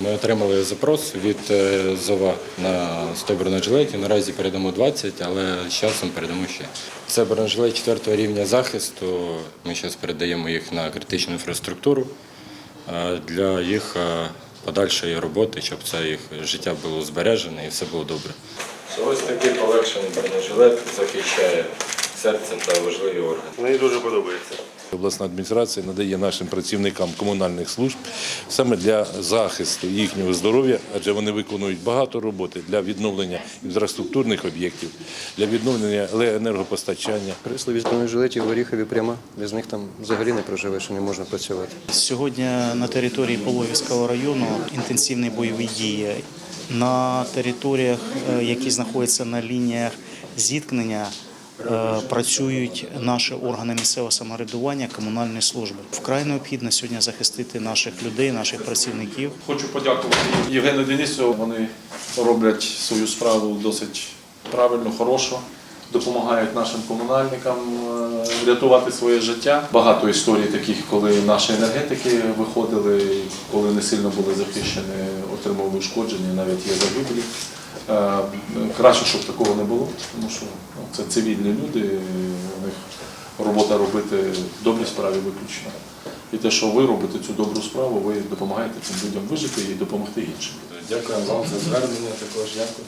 Ми отримали запрос від е, ЗОВА на 100 бронежилетів. Наразі передамо 20, але з часом передамо ще. Це бронежилет 4 рівня захисту. Ми зараз передаємо їх на критичну інфраструктуру е, для їх е, подальшої роботи, щоб це їх життя було збережене і все було добре. Ось такий полегшений бронежилет захищає серце та важливі органи. Мені дуже подобається. Обласна адміністрація надає нашим працівникам комунальних служб саме для захисту їхнього здоров'я, адже вони виконують багато роботи для відновлення інфраструктурних об'єктів, для відновлення енергопостачання. Прислові з бронежилетів в Оріхові прямо, без них там взагалі не проживеш і не можна працювати. Сьогодні на території Половівського району інтенсивні бойові дії. На територіях, е, які знаходяться на лініях зіткнення, працюють наші органи місцевого самоврядування, комунальні служби. Вкрай необхідно сьогодні захистити наших людей, наших працівників. Хочу подякувати Євгену Денисову. Вони роблять свою справу досить правильно, хорошо. Допомагають нашим комунальникам е, рятувати своє життя. Багато історій таких, коли наші енергетики виходили, коли не сильно були захищені, отримували ушкодження, навіть є загиблі. Е, Краще, щоб такого не було, тому що ну, це цивільні люди, у них робота робити добрі справи виключно. І те, що ви робите цю добру справу, ви допомагаєте цим людям вижити і допомогти іншим. Дякую вам за звернення також. Дякую.